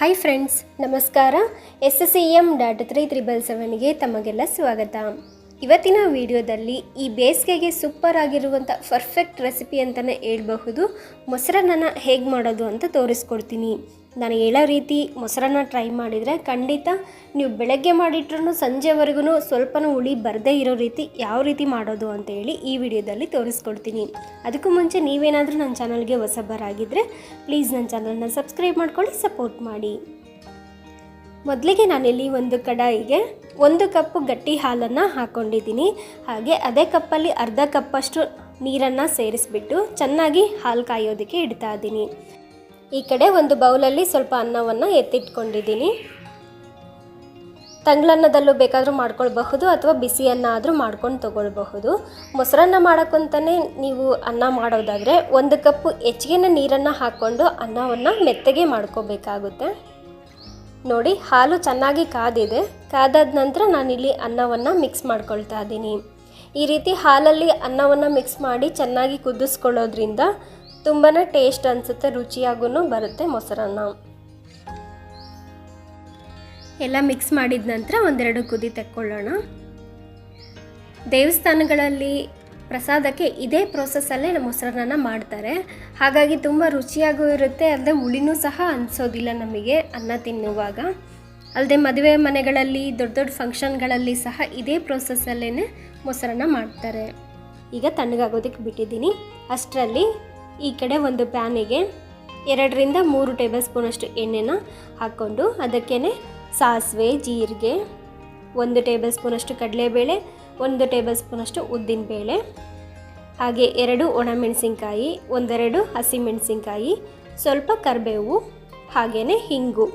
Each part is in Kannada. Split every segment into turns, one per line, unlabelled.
ಹಾಯ್ ಫ್ರೆಂಡ್ಸ್ ನಮಸ್ಕಾರ. S S C M dot three triple ಸೆವೆನ್ಗೆ ತಮಗೆಲ್ಲ ಸ್ವಾಗತ. ಇವತ್ತಿನ ವಿಡಿಯೋದಲ್ಲಿ ಈ ಬೇಸಿಗೆಗೆ ಸೂಪರ್ ಆಗಿರುವಂಥ ಪರ್ಫೆಕ್ಟ್ ರೆಸಿಪಿ ಅಂತಲೇ ಹೇಳ್ಬಹುದು. ಮೊಸರನ್ನ ಹೇಗೆ ಮಾಡೋದು ಅಂತ ತೋರಿಸ್ಕೊಡ್ತೀನಿ. ನಾನು ಹೇಳೋ ರೀತಿ ಮೊಸರನ್ನ ಟ್ರೈ ಮಾಡಿದರೆ ಖಂಡಿತ ನೀವು ಬೆಳಗ್ಗೆ ಮಾಡಿಟ್ರೂ ಸಂಜೆವರೆಗೂ ಸ್ವಲ್ಪನೂ ಉಳಿ ಬರದೇ ಇರೋ ರೀತಿ ಯಾವ ರೀತಿ ಮಾಡೋದು ಅಂತ ಹೇಳಿ ಈ ವಿಡಿಯೋದಲ್ಲಿ ತೋರಿಸ್ಕೊಡ್ತೀನಿ. ಅದಕ್ಕೂ ಮುಂಚೆ ನೀವೇನಾದರೂ ನನ್ನ ಚಾನಲ್ಗೆ ಹೊಸಬರಾಗಿದ್ದರೆ ಪ್ಲೀಸ್ ನನ್ನ ಚಾನಲ್ನ ಸಬ್ಸ್ಕ್ರೈಬ್ ಮಾಡ್ಕೊಳ್ಳಿ ಸಪೋರ್ಟ್ ಮಾಡಿ. ಮೊದಲಿಗೆ ನಾನಿಲ್ಲಿ ಒಂದು ಕಡಾಯಿಗೆ ಒಂದು ಕಪ್ಪು ಗಟ್ಟಿ ಹಾಲನ್ನು ಹಾಕ್ಕೊಂಡಿದ್ದೀನಿ ಹಾಗೆ ಅದೇ ಕಪ್ಪಲ್ಲಿ ಅರ್ಧ ಕಪ್ಪಷ್ಟು ನೀರನ್ನು ಸೇರಿಸ್ಬಿಟ್ಟು ಚೆನ್ನಾಗಿ ಹಾಲು ಕಾಯೋದಕ್ಕೆ ಇಡ್ತಾ ಇದ್ದೀನಿ. ಈ ಕಡೆ ಒಂದು ಬೌಲಲ್ಲಿ ಸ್ವಲ್ಪ ಅನ್ನವನ್ನು ಎತ್ತಿಟ್ಕೊಂಡಿದ್ದೀನಿ. ತಂಗ್ಳನ್ನದಲ್ಲೂ ಬೇಕಾದರೂ ಮಾಡ್ಕೊಳ್ಬಹುದು ಅಥವಾ ಬಿಸಿ ಅನ್ನ ಆದರೂ ಮಾಡ್ಕೊಂಡು ತೊಗೊಳ್ಬಹುದು. ಮೊಸರನ್ನ ಮಾಡೋಕ್ಕಂತಲೇ ನೀವು ಅನ್ನ ಮಾಡೋದಾದರೆ ಒಂದು ಕಪ್ಪು ಹೆಚ್ಚಿಗೆನ ನೀರನ್ನು ಹಾಕ್ಕೊಂಡು ಅನ್ನವನ್ನು ಮೆತ್ತಗೆ ಮಾಡ್ಕೋಬೇಕಾಗುತ್ತೆ. ನೋಡಿ, ಹಾಲು ಚೆನ್ನಾಗಿ ಕಾದಿದೆ. ಕಾದಾದ ನಂತರ ನಾನಿಲ್ಲಿ ಅನ್ನವನ್ನು ಮಿಕ್ಸ್ ಮಾಡ್ಕೊಳ್ತಾ ಇದ್ದೀನಿ. ಈ ರೀತಿ ಹಾಲಲ್ಲಿ ಅನ್ನವನ್ನು ಮಿಕ್ಸ್ ಮಾಡಿ ಚೆನ್ನಾಗಿ ಕುದಿಸ್ಕೊಳ್ಳೋದ್ರಿಂದ ತುಂಬಾ ಟೇಸ್ಟ್ ಅನಿಸುತ್ತೆ ರುಚಿಯಾಗೂ ಬರುತ್ತೆ ಮೊಸರನ್ನ. ಎಲ್ಲ ಮಿಕ್ಸ್ ಮಾಡಿದ ನಂತರ ಒಂದೆರಡು ಕುದಿ ತೆಕ್ಕೊಳ್ಳೋಣ. ದೇವಸ್ಥಾನಗಳಲ್ಲಿ ಪ್ರಸಾದಕ್ಕೆ ಇದೇ ಪ್ರೋಸೆಸ್ಸಲ್ಲೇ ಮೊಸರನ್ನ ಮಾಡ್ತಾರೆ. ಹಾಗಾಗಿ ತುಂಬ ರುಚಿಯಾಗೂ ಇರುತ್ತೆ ಅಲ್ಲದೆ ಹುಳಿನೂ ಸಹ ಅನಿಸೋದಿಲ್ಲ ನಮಗೆ ಅನ್ನ ತಿನ್ನುವಾಗ. ಅಲ್ಲದೆ ಮದುವೆ ಮನೆಗಳಲ್ಲಿ, ದೊಡ್ಡ ದೊಡ್ಡ ಫಂಕ್ಷನ್ಗಳಲ್ಲಿ ಸಹ ಇದೇ ಪ್ರೋಸೆಸ್ಸಲ್ಲೇ ಮೊಸರನ್ನ ಮಾಡ್ತಾರೆ. ಈಗ ತಣ್ಣಗಾಗೋದಕ್ಕೆ ಬಿಟ್ಟಿದ್ದೀನಿ. ಅಷ್ಟರಲ್ಲಿ ಈ ಕಡೆ ಒಂದು ಪ್ಯಾನಿಗೆ ಎರಡರಿಂದ ಮೂರು ಟೇಬಲ್ ಸ್ಪೂನಷ್ಟು ಎಣ್ಣೆನ ಹಾಕ್ಕೊಂಡು ಅದಕ್ಕೇ ಸಾಸಿವೆ, ಜೀರಿಗೆ ಒಂದು ಟೇಬಲ್ ಸ್ಪೂನಷ್ಟು ಕಡಲೆಬೇಳೆ, ಒಂದು ಟೇಬಲ್ ಸ್ಪೂನಷ್ಟು ಉದ್ದಿನಬೇಳೆ ಹಾಗೆ ಎರಡು ಒಣಮೆಣಸಿನ್ಕಾಯಿ, ಒಂದೆರಡು ಹಸಿಮೆಣಸಿನ್ಕಾಯಿ, ಸ್ವಲ್ಪ ಕರಿಬೇವು ಹಾಗೆಯೇ ಹಿಂಗು.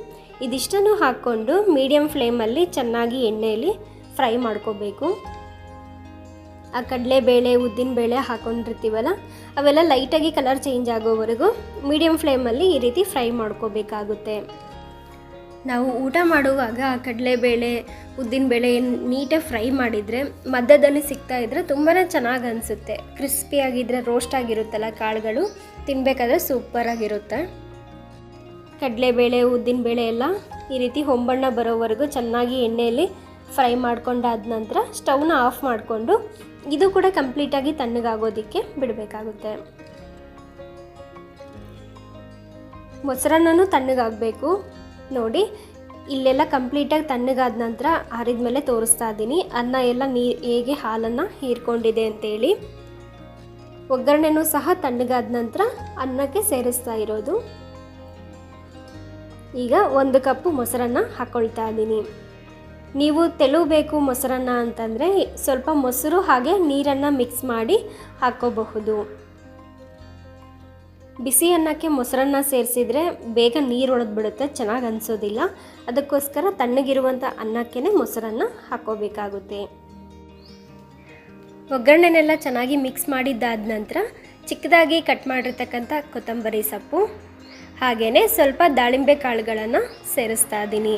ಇದಿಷ್ಟನ್ನು ಹಾಕ್ಕೊಂಡು ಮೀಡಿಯಮ್ ಫ್ಲೇಮಲ್ಲಿ ಚೆನ್ನಾಗಿ ಎಣ್ಣೆಯಲ್ಲಿ ಫ್ರೈ ಮಾಡ್ಕೋಬೇಕು. ಆ ಕಡಲೆಬೇಳೆ ಉದ್ದಿನಬೇಳೆ ಹಾಕ್ಕೊಂಡಿರ್ತೀವಲ್ಲ ಅವೆಲ್ಲ ಲೈಟಾಗಿ ಕಲರ್ ಚೇಂಜ್ ಆಗೋವರೆಗೂ ಮೀಡಿಯಮ್ ಫ್ಲೇಮಲ್ಲಿ ಈ ರೀತಿ ಫ್ರೈ ಮಾಡ್ಕೋಬೇಕಾಗುತ್ತೆ. ನಾವು ಊಟ ಮಾಡುವಾಗ ಕಡಲೆಬೇಳೆ, ಉದ್ದಿನಬೇಳೆ ನೀಟಾಗಿ ಫ್ರೈ ಮಾಡಿದರೆ ಮಧ್ಯದಲ್ಲಿ ಸಿಗ್ತಾ ಇದ್ದರೆ ತುಂಬಾ ಚೆನ್ನಾಗಿ ಅನಿಸುತ್ತೆ. ಕ್ರಿಸ್ಪಿಯಾಗಿದ್ದರೆ ರೋಸ್ಟ್ ಆಗಿರುತ್ತಲ್ಲ ಕಾಳುಗಳು ತಿನ್ನಬೇಕಾದ್ರೆ ಸೂಪರಾಗಿರುತ್ತೆ ಕಡಲೆಬೇಳೆ, ಉದ್ದಿನಬೇಳೆ ಎಲ್ಲ ಈ ರೀತಿ ಹೊಂಬಣ್ಣ ಬರೋವರೆಗೂ ಚೆನ್ನಾಗಿ ಎಣ್ಣೆಯಲ್ಲಿ ಫ್ರೈ ಮಾಡ್ಕೊಂಡಾದ ನಂತರ ಸ್ಟವ್ನ ಆಫ್ ಮಾಡಿಕೊಂಡು ಇದು ಕೂಡ ಕಂಪ್ಲೀಟಾಗಿ ತಣ್ಣಗಾಗೋದಕ್ಕೆ ಬಿಡಬೇಕಾಗುತ್ತೆ. ಮೊಸರನ್ನೂ ತಣ್ಣಗಾಗಬೇಕು. ನೋಡಿ, ಇಲ್ಲೆಲ್ಲ ಕಂಪ್ಲೀಟಾಗಿ ತಣ್ಣಗಾದ ನಂತರ ಆರಿದ ಮೇಲೆ ತೋರಿಸ್ತಾ ಇದ್ದೀನಿ. ಅನ್ನ ಎಲ್ಲ ನೀರು ಹೇಗೆ ಹಾಲನ್ನು ಹೀರ್ಕೊಂಡಿದೆ ಅಂತೇಳಿ. ಒಗ್ಗರಣೆನೂ ಸಹ ತಣ್ಣಗಾದ ನಂತರ ಅನ್ನಕ್ಕೆ ಸೇರಿಸ್ತಾ ಇರೋದು. ಈಗ ಒಂದು ಕಪ್ಪು ಮೊಸರನ್ನ ಹಾಕ್ಕೊಳ್ತಾ ಇದ್ದೀನಿ. ನೀವು ತೆಳು ಬೇಕು ಮೊಸರನ್ನ ಅಂತಂದರೆ ಸ್ವಲ್ಪ ಮೊಸರು ಹಾಗೆ ನೀರನ್ನು ಮಿಕ್ಸ್ ಮಾಡಿ ಹಾಕ್ಕೋಬಹುದು ಬಿಸಿ ಅನ್ನಕ್ಕೆ ಮೊಸರನ್ನ ಸೇರಿಸಿದ್ರೆ ಬೇಗ ನೀರು ಬಿಡುತ್ತೆ, ಚೆನ್ನಾಗಿ ಅನಿಸೋದಿಲ್ಲ. ಅದಕ್ಕೋಸ್ಕರ ತಣ್ಣಗಿರುವಂಥ ಅನ್ನಕ್ಕೆ ಮೊಸರನ್ನ ಹಾಕೋಬೇಕಾಗುತ್ತೆ. ಒಗ್ಗರಣೆನೆಲ್ಲ ಚೆನ್ನಾಗಿ ಮಿಕ್ಸ್ ಮಾಡಿದ್ದಾದ ನಂತರ ಚಿಕ್ಕದಾಗಿ ಕಟ್ ಮಾಡಿರ್ತಕ್ಕಂಥ ಕೊತ್ತಂಬರಿ ಸೊಪ್ಪು ಹಾಗೆಯೇ ಸ್ವಲ್ಪ ದಾಳಿಂಬೆ ಕಾಳುಗಳನ್ನು ಸೇರಿಸ್ತಾ ಇದ್ದೀನಿ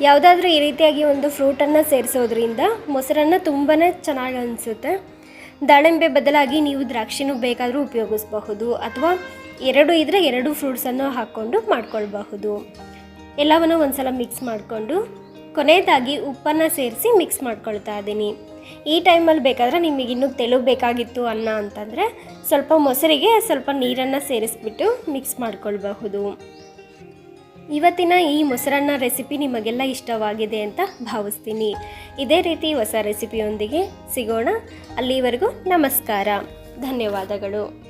ಯಾವುದಾದ್ರೂ ಈ ರೀತಿಯಾಗಿ ಒಂದು ಫ್ರೂಟನ್ನು ಸೇರಿಸೋದ್ರಿಂದ ಮೊಸರನ್ನ ತುಂಬಾ ಚೆನ್ನಾಗಿ ಅನಿಸುತ್ತೆ. ದಾಳಿಂಬೆ ಬದಲಾಗಿ ನೀವು ದ್ರಾಕ್ಷಿನೂ ಬೇಕಾದರೂ ಉಪಯೋಗಿಸಬಹುದು ಅಥವಾ ಎರಡು ಇದ್ದರೆ ಎರಡು ಫ್ರೂಟ್ಸನ್ನು ಹಾಕ್ಕೊಂಡು ಮಾಡ್ಕೊಳ್ಬಹುದು. ಎಲ್ಲವನ್ನು ಒಂದ್ಸಲ ಮಿಕ್ಸ್ ಮಾಡಿಕೊಂಡು ಕೊನೆಯದಾಗಿ ಉಪ್ಪನ್ನು ಸೇರಿಸಿ ಮಿಕ್ಸ್ ಮಾಡ್ಕೊಳ್ತಾ ಇದ್ದೀನಿ. ಈ ಟೈಮಲ್ಲಿ ಬೇಕಾದರೆ ನಿಮಗೆ ಇನ್ನೂ ತೆಳು ಬೇಕಾಗಿತ್ತು ಅನ್ನ ಅಂತಂದರೆ ಸ್ವಲ್ಪ ಮೊಸರಿಗೆ ಸ್ವಲ್ಪ ನೀರನ್ನು ಸೇರಿಸ್ಬಿಟ್ಟು ಮಿಕ್ಸ್ ಮಾಡ್ಕೊಳ್ಬಹುದು. ಇವತ್ತಿನ ಈ ಮೊಸರನ್ನ ರೆಸಿಪಿ ನಿಮಗೆಲ್ಲ ಇಷ್ಟವಾಗಿದೆ ಅಂತ ಭಾವಿಸ್ತೀನಿ. ಇದೇ ರೀತಿ ಹೊಸ ರೆಸಿಪಿಯೊಂದಿಗೆ ಸಿಗೋಣ. ಅಲ್ಲಿವರೆಗೂ ನಮಸ್ಕಾರ. ಧನ್ಯವಾದಗಳು.